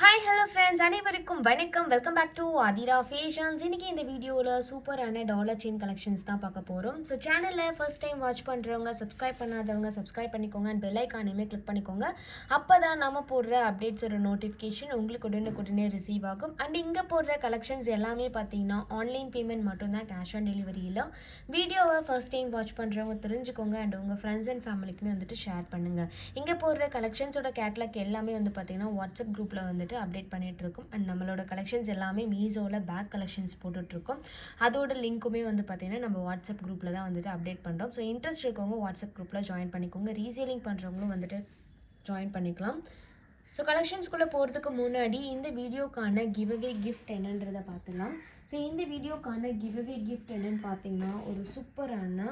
Hi hello friends அனைவருக்கும் வணக்கம். Welcome back to Athira fashions இன்றைக்கி இந்த வீடியோவில் சூப்பரான டாலர் செயின் கலெக்ஷன்ஸ் தான் பார்க்க போகிறோம் ஸோ சேனலில் ஃபர்ஸ்ட் டைம் வாட்ச் பண்ணுறவங்க சப்ஸ்கிரைப் பண்ணாதவங்க சப்ஸ்கிரைப் பண்ணிக்கோங்க. அண்ட் பெல் ஐக்கானையுமே கிளிக் பண்ணிக்கோங்க. அப்போ தான் நம்ம போடுற அப்டேட்ஸோட நோட்டிஃபிகேஷன் உங்களுக்கு உடனுக்குடனே ரிசீவ் ஆகும். அண்ட் இங்கே போடுற கலெக்ஷன்ஸ் எல்லாமே பார்த்தீங்கன்னா ஆன்லைன் பேமெண்ட் மட்டும்தான் கேஷ் ஆன் டெலிவரி இல்லை. வீடியோவை ஃபர்ஸ்ட் டைம் வாட்ச் பண்ணுறவங்க தெரிஞ்சுக்கோங்க. அண்ட் உங்கள் ஃப்ரெண்ட்ஸ் அண்ட் ஃபேமிலிக்குமே வந்துட்டு ஷேர் பண்ணுங்கள் இங்கே போடுற கலெக்ஷன்ஸோட கேட்லாக் எல்லாமே வந்து பார்த்தீங்கன்னா வாட்ஸ்அப் குரூப்பில் வந்துட்டு அப்டேட் பண்ணிகிட்ருக்கோம் இருக்கோம் அண்ட் நம்மளோட கலெக்ஷன்ஸ் எல்லாமே மீஷோவில் பேக் கலெக்ஷன்ஸ் போட்டுட்ருக்கோம் அதோட லிங்க்குமே வந்து பார்த்திங்கன்னா நம்ம வாட்ஸ்அப் குரூப்பில் தான் வந்துட்டு அப்டேட் பண்ணுறோம் ஸோ இன்ட்ரெஸ்ட் இருக்கவங்க வாட்ஸ்அப் குரூப்பில் ஜாயின் பண்ணிக்கோங்க. ரீசேலிங் பண்ணுறவங்களும் வந்துட்டு ஜாயின் பண்ணிக்கலாம். ஸோ கலெக்ஷன்ஸ்குள்ளே போகிறதுக்கு முன்னாடி இந்த வீடியோக்கான கிவ்அவே கிஃப்ட் என்னன்றதை பார்த்துக்கலாம் ஸோ இந்த வீடியோக்கான கிவ்அவே கிஃப்ட் என்னன்னு பார்த்தீங்கன்னா ஒரு சூப்பரான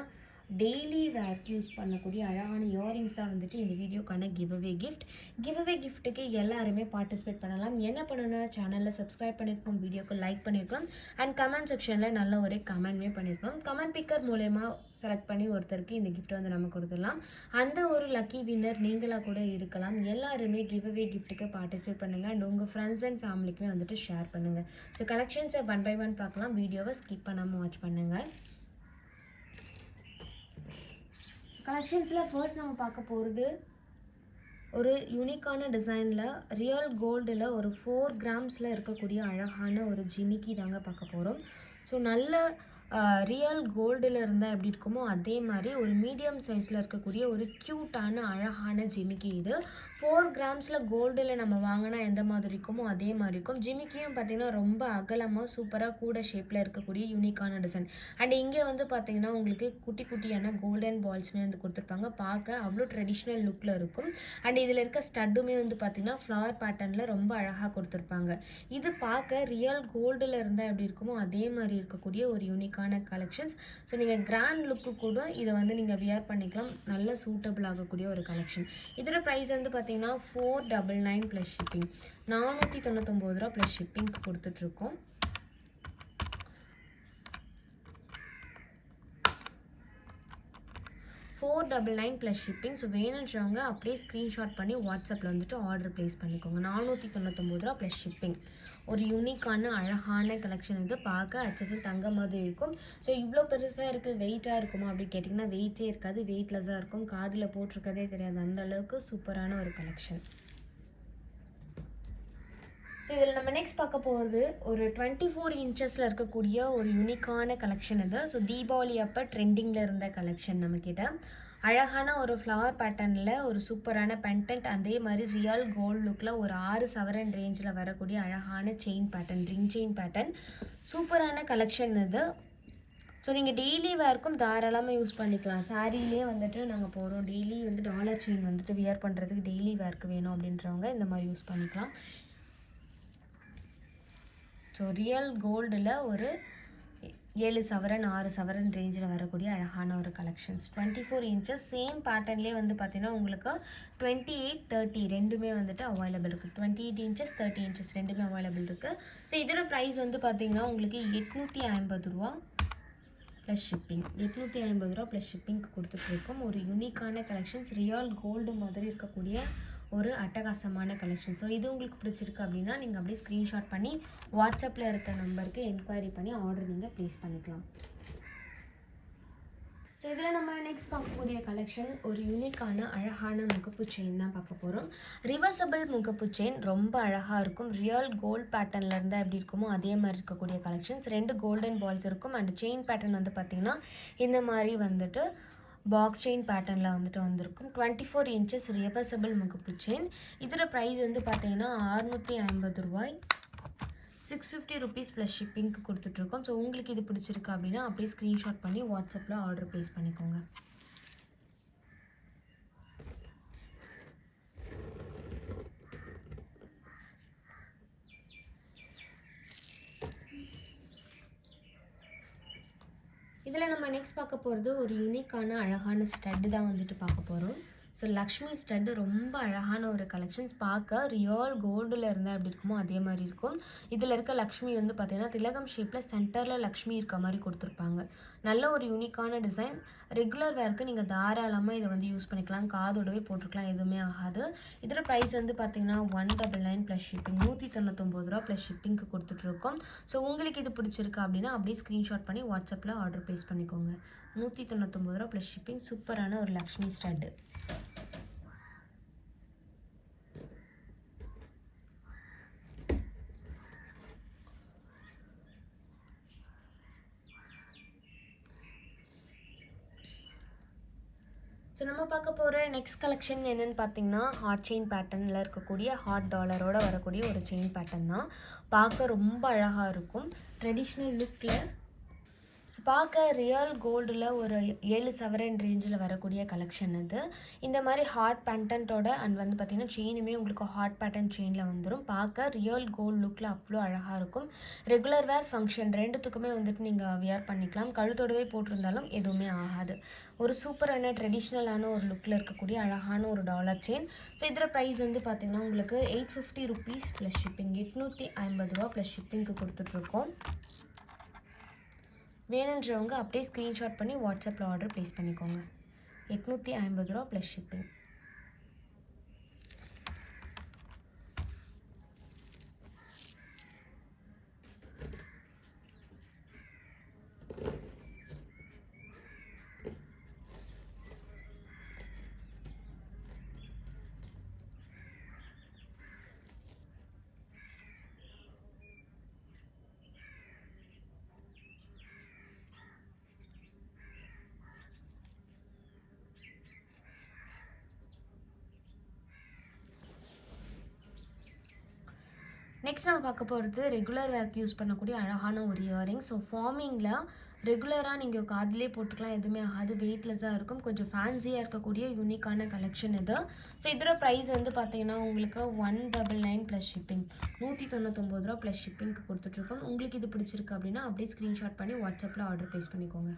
டெய்லி வேர்க்கு யூஸ் பண்ணக்கூடிய அழகான இயரிங்ஸ் தான் வந்துட்டு இந்த வீடியோக்கான கிவ்அவே கிஃப்ட் கிவ்அவே கிஃப்ட்டுக்கு எல்லாருமே பார்ட்டிசிபேட் பண்ணலாம். என்ன பண்ணணும்னா சேனலில் சப்ஸ்கிரைப் பண்ணியிருக்கோம் வீடியோக்கு லைக் பண்ணியிருக்கோம் அண்ட் கமெண்ட் செக்ஷனில் நல்ல ஒரு கமெண்ட்மே பண்ணியிருக்கோம் கமெண்ட் பிக்கர் மூலயமா செலக்ட் பண்ணி ஒருத்தருக்கு இந்த கிஃப்ட்டை வந்து நம்ம கொடுத்துடலாம். அந்த ஒரு லக்கி வின்னர் நீங்களாக கூட இருக்கலாம். எல்லாருமே கிவ்அவே கிஃப்ட்டுக்கு பார்ட்டிசிபேட் பண்ணுங்கள் அண்ட் உங்கள் ஃப்ரெண்ட்ஸ் அண்ட் ஃபேமிலிக்குமே வந்துட்டு ஷேர் பண்ணுங்கள் ஸோ கலெக்ஷன்ஸை ஒன் பை ஒன் பார்க்கலாம். வீடியோவை ஸ்கிப் பண்ணாமல் வாட்ச் பண்ணுங்கள் கலெக்ஷன்ஸில் ஃபர்ஸ்ட் நம்ம பார்க்க போகிறது ஒரு யூனிக்கான டிசைனில் ரியல் கோல்டில் ஒரு ஃபோர் கிராம்ஸில் இருக்கக்கூடிய அழகான ஒரு ஜிமிக்கி தாங்க பார்க்க போகிறோம் ஸோ நல்ல ரியல் கோல்டில் இருந்தால் எப்படி இருக்குமோ அதே மாதிரி ஒரு மீடியம் சைஸில் இருக்கக்கூடிய ஒரு க்யூட்டான அழகான ஜிமிக்கி இது. ஃபோர் கிராம்ஸில் கோல்டில் நம்ம வாங்கினா எந்த மாதிரி இருக்குமோ அதே மாதிரி இருக்கும். ஜிமிக்கியும் பார்த்திங்கன்னா ரொம்ப அகலமாக சூப்பராக கூட ஷேப்பில் இருக்கக்கூடிய யூனிக்கான டிசைன் அண்ட் இங்கே வந்து பார்த்திங்கன்னா உங்களுக்கு குட்டி குட்டியான கோல்டன் பால்ஸ்மே வந்து கொடுத்துருப்பாங்க. பார்க்க அவ்வளோ ட்ரெடிஷ்னல் லுக்கில் இருக்கும். அண்ட் இதில் இருக்க ஸ்டட்டுமே வந்து பார்த்திங்கன்னா ஃப்ளவர் பேட்டர்னில் ரொம்ப அழகாக கொடுத்துருப்பாங்க. இது பார்க்க ரியல் கோல்டில் இருந்தால் எப்படி இருக்குமோ அதே மாதிரி இருக்கக்கூடிய ஒரு யூனிக்கான கலெக்ஷன்ஸ் ஸோ நீங்கள் கிராண்ட் லுக்கு கூட இதை வந்து நீங்கள் வியர் பண்ணிக்கலாம். நல்ல சூட்டபிள் ஆகக்கூடிய ஒரு கலெக்ஷன் இதோட ப்ரைஸ் வந்து பார்த்தீங்கன்னா four double nine plus shipping நானூற்றி தொண்ணூத்தொம்பது ரூபா ப்ளஸ் ஷிப்பிங்க்கு கொடுத்துட்ருக்கோம் four double nine plus shipping so வேணுன்றவங்க அப்படியே ஸ்க்ரீன்ஷாட் பண்ணி வாட்ஸ்அப்பில் வந்துட்டு ஆர்டர் ப்ளேஸ் பண்ணிக்கோங்க. நானூற்றி தொண்ணூத்தொம்பது ரூபா ப்ளஸ் ஷிப்பிங் ஒரு யூனிக்கான அழகான கலெக்ஷன் இது. பார்க்க அச்சசல் தங்க மாதிரி இருக்கும். ஸோ இவ்வளோ பெருசாக இருக்குது வெயிட்டாக இருக்குமா அப்படி கேட்டிங்கன்னா வெயிட்டே இருக்காது. வெயிட்லெஸ்ஸாக இருக்கும். காதில் போட்டிருக்கதே தெரியாது. அந்த அளவுக்கு சூப்பரான ஒரு கலெக்ஷன் ஸோ இதில் நம்ம நெக்ஸ்ட் பார்க்க போகிறது ஒரு டுவெண்ட்டி ஃபோர் இன்ச்சஸில் இருக்கக்கூடிய ஒரு யூனிக்கான கலெக்ஷன் இது. ஸோ தீபாவளி அப்போ ட்ரெண்டிங்கில் இருந்த கலெக்ஷன் நம்மக்கிட்ட. அழகான ஒரு ஃப்ளவர் பேட்டர்னில் ஒரு சூப்பரான பென்டன்ட் அதே மாதிரி ரியல் கோல்ட் லுக்கில் ஒரு ஆறு சவரன் ரேஞ்சில் வரக்கூடிய அழகான chain pattern ring chain pattern சூப்பரான கலெக்ஷன் இது. ஸோ நீங்கள் டெய்லி வேர்க்கும் தாராளமாக யூஸ் பண்ணிக்கலாம். சாரீலே வந்துட்டு நாங்கள் போகிறோம் டெய்லி வந்து டாலர் செயின் வந்துட்டு வியர் பண்ணுறதுக்கு டெய்லி வேர்க்கு வேணும் அப்படின்றவங்க இந்த மாதிரி யூஸ் பண்ணிக்கலாம். ஸோ ரியல் கோல்டில் ஒரு ஏழு சவரன் ஆறு சவரன் ரேஞ்சில் வரக்கூடிய அழகான ஒரு collections twenty four inches same பேட்டர்ன்லேயே வந்து பார்த்தீங்கன்னா உங்களுக்கு டுவெண்ட்டி எயிட் தேர்ட்டி ரெண்டுமே வந்துட்டு அவைலபிள் இருக்குது twenty eight inches thirty inches ரெண்டுமே அவைலபிள் இருக்குது ஸோ இதோட ப்ரைஸ் வந்து பார்த்தீங்கன்னா உங்களுக்கு எட்நூற்றி ஐம்பது ரூபா ப்ளஸ் ஷிப்பிங் எட்நூற்றி ஐம்பது ரூபா ப்ளஸ் ஷிப்பிங்க்கு கொடுத்துட்ருக்கோம் ஒரு யூனிக்கான கலெக்ஷன்ஸ் ரியல் கோல்டு மாதிரி இருக்கக்கூடிய ஒரு அட்டகாசமான கலெக்ஷன் ஸோ இது உங்களுக்கு பிடிச்சிருக்கு அப்படின்னா நீங்கள் அப்படியே ஸ்க்ரீன்ஷாட் பண்ணி வாட்ஸ்அப்பில் இருக்க நம்பருக்கு என்கொயரி பண்ணி ஆர்டர் நீங்கள் ப்ளேஸ் பண்ணிக்கலாம். ஸோ இதில் நம்ம நெக்ஸ்ட் பார்க்கக்கூடிய கலெக்ஷன் ஒரு யூனிக்கான அழகான முகப்பு செயின் தான் பார்க்க போகிறோம் ரிவர்சபிள் முகப்பு செயின் ரொம்ப அழகாக இருக்கும். ரியல் கோல்ட் பேட்டர்னில் இருந்தால் எப்படி இருக்குமோ அதே மாதிரி இருக்கக்கூடிய கலெக்ஷன்ஸ் ரெண்டு கோல்டன் பால்ஸ் இருக்கும். அண்ட் செயின் பேட்டர்ன் வந்து பார்த்திங்கன்னா இந்த மாதிரி வந்துட்டு பாக்ஸ் செயின் பேட்டர்னில் வந்துட்டு வந்திருக்கும். டுவெண்ட்டி ஃபோர் இன்ச்சஸ் ரியபர்சபிள் முகப்பு செயின் இதோட ப்ரைஸ் வந்து பார்த்தீங்கன்னா அறுநூற்றி ஐம்பது ரூபாய். சிக்ஸ் ஃபிஃப்டி ருபீஸ் ப்ளஸ் ஷிப்பிங்க்கு கொடுத்துட்ருக்கோம் ஸோ உங்களுக்கு இது பிடிச்சிருக்கு அப்படின்னா அப்படியே ஸ்க்ரீன்ஷாட் பண்ணி வாட்ஸ்அப்பில் ஆர்டர் ப்ளேஸ் பண்ணிக்கோங்க. இதில் நம்ம நெக்ஸ்ட் பார்க்க போகிறது ஒரு யூனிக்கான அழகான ஸ்டட்டு தான் வந்துட்டு பார்க்க போகிறோம். ஸோ லக்ஷ்மி ஸ்டட்டு ரொம்ப அழகான ஒரு கலெக்ஷன்ஸ் பார்க்க ரியல் கோல்டில் இருந்தால் எப்படி இருக்குமோ அதே மாதிரி இருக்கும். இதில் இருக்க லக்ஷ்மி வந்து பார்த்திங்கன்னா திலகம் ஷேப்பில் சென்டரில் லக்ஷ்மி இருக்க மாதிரி கொடுத்துருப்பாங்க. நல்ல ஒரு யூனிக்கான டிசைன் ரெகுலர் வேர்க்கு நீங்கள் தாராளமாக இதை வந்து யூஸ் பண்ணிக்கலாம். காதோடவே போட்டிருக்கலாம். எதுவுமே ஆகாது. இதோட ப்ரைஸ் வந்து பார்த்திங்கன்னா one double nine plus shipping நூற்றி தொண்ணூத்தொம்பது ரூபா ப்ளஸ் ஷிப்பிங்க்கு கொடுத்துட்ருக்கோம் ஸோ உங்களுக்கு இது பிடிச்சிருக்கு அப்படின்னா அப்படியே ஸ்க்ரீன்ஷாட் பண்ணி வாட்ஸ்அப்பில் ஆர்டர் ப்ளேஸ் பண்ணிக்கோங்க. நூற்றி தொண்ணூத்தொம்பது ரூபா ப்ளஸ் ஷிப்பிங் சூப்பரான ஒரு லக்ஷ்மி ஸ்டட்டு ஸோ நம்ம பார்க்க போகிற நெக்ஸ்ட் கலெக்ஷன் என்னென்னு பார்த்தீங்கன்னா ஹாட் செயின் பேட்டர்னில் இருக்கக்கூடிய ஹாட் டாலரோட வரக்கூடிய ஒரு செயின் பேட்டர்ன் தான். பார்க்க ரொம்ப அழகாக இருக்கும். ட்ரெடிஷ்னல் லுக்கில் ஸோ பார்க்க ரியல் கோல்டில் ஒரு ஏழு சவரன் ரேஞ்சில் வரக்கூடிய கலெக்ஷன் இது இந்த மாதிரி ஹாட் பேண்டன்ட்டோட அண்ட் வந்து பார்த்திங்கன்னா செயினுமே உங்களுக்கு ஹாட் பேட்டன் செயினில் வந்துடும் பார்க்க ரியல் கோல்டு லுக்கில் அவ்வளோ அழகாக இருக்கும். ரெகுலர் வேர் ஃபங்க்ஷன் ரெண்டுத்துக்குமே வந்துட்டு நீங்கள் வியர் பண்ணிக்கலாம். கழுத்தோடவே போட்டிருந்தாலும் எதுவுமே ஆகாது. ஒரு சூப்பரான ட்ரெடிஷ்னலான ஒரு லுக்கில் இருக்கக்கூடிய அழகான ஒரு டாலர் செயின் ஸோ இதோட ப்ரைஸ் வந்து பார்த்திங்கன்னா உங்களுக்கு eight fifty rupees plus shipping எட்நூற்றி ஐம்பது ரூபா ப்ளஸ் ஷிப்பிங்க்கு கொடுத்துட்ருக்கோம் வேணுன்றவங்க அப்படியே ஸ்க்ரீன்ஷாட் பண்ணி வாட்ஸ்அப்பில் ஆர்டர் ப்ளேஸ் பண்ணிக்கோங்க. எட்நூற்றி ஐம்பது ரூபா ப்ளஸ் ஷிப்பிங் நெக்ஸ்ட் நம்ம பார்க்க போகிறது ரெகுலர் வேர்க்கு யூஸ் பண்ணக்கூடிய அழகான ஒரு இயரிங் ஸோ ஃபார்மிங்கில் ரெகுலராக நீங்கள் காதிலே போட்டுக்கலாம். எதுவுமே ஆகாது. வெயிட்லெஸ்ஸாக இருக்கும். கொஞ்சம் ஃபேன்சியாக இருக்கக்கூடிய யூனிக்கான கலெக்ஷன் இது. ஸோ இதோட ப்ரைஸ் வந்து பார்த்தீங்கன்னா உங்களுக்கு one double nine plus shipping நூற்றி தொண்ணூத்தொம்பது ரூபா ப்ளஸ் ஷிப்பிங்க்கு கொடுத்துட்ருக்கோம் உங்களுக்கு இது பிடிச்சிருக்கு அப்படின்னா அப்படியே ஸ்க்ரீன்ஷாட் பண்ணி வாட்ஸ்அப்பில் ஆர்டர் ப்ளேஸ் பண்ணிக்கோங்க.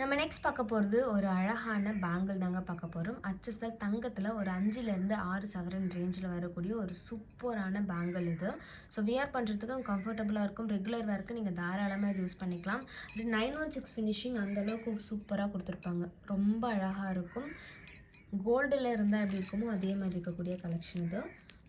நம்ம நெக்ஸ்ட் பார்க்க போகிறது ஒரு அழகான பேங்கிள் தாங்க பார்க்க போகிறோம் அச்சஸ்தல் தங்கத்தில் ஒரு அஞ்சுலேருந்து ஆறு சவரன் ரேஞ்சில் வரக்கூடிய ஒரு சூப்பரான பேங்கிள் இது. ஸோ வியர் பண்ணுறதுக்கும் கம்ஃபர்டபுளாக இருக்கும். ரெகுலர் வேர்க்கு நீங்கள் தாராளமாக இது யூஸ் பண்ணிக்கலாம். இது நைன் ஒன் சிக்ஸ் ஃபினிஷிங் அந்தளவுக்கு சூப்பராக கொடுத்துருப்பாங்க. ரொம்ப அழகாக இருக்கும். கோல்டில் இருந்தால் எப்படி இருக்குமோ அதே மாதிரி இருக்கக்கூடிய கலெக்ஷன் இது.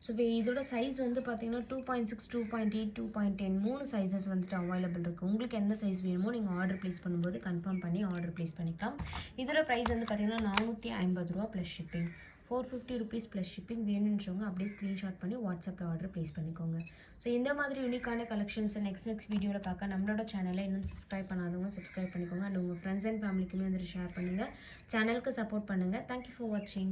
ஸோ இதோட சைஸ் வந்து பார்த்தீங்கன்னா two point six two point eight two point ten மூணு சைஸஸ் வந்துட்டு அவைலபிள் இருக்குது உங்களுக்கு எந்த சைஸ் வேணுமோ நீங்கள் ஆர்டர் ப்ளேஸ் பண்ணும்போது கன்ஃபார்ம் பண்ணி ஆர்டர் ப்ளேஸ் பண்ணிக்கலாம். இதோட ப்ரைஸ் வந்து பார்த்தீங்கன்னா நானூற்றி ஐம்பது ரூபா plus shipping four fifty rupees plus shipping வேணுன்றவங்க அப்படியே ஸ்க்ரீன்ஷாட் பண்ணி வாட்ஸ்அப்பில் ஆர்டர் ப்ளேஸ் பண்ணிக்கோங்க. ஸோ இந்த மாதிரி யூனிக்கான கலெக்ஷன்ஸை நெக்ஸ்ட் நெக்ஸ்ட் வீடியோவில் பார்க்க நம்மளோட சேனலை இன்னும் சப்ஸ்கிரைப் பண்ணாதவங்க சப்ஸ்கிரைப் பண்ணிக்கோங்க. அண்ட் உங்கள் ஃப்ரெண்ட்ஸ் அண்ட் ஃபேமிலிக்குமே வந்துட்டு ஷேர் பண்ணுங்கள் சேனலுக்கு சப்போர்ட் பண்ணுங்கள் தேங்க்யூ ஃபார் வாட்சிங்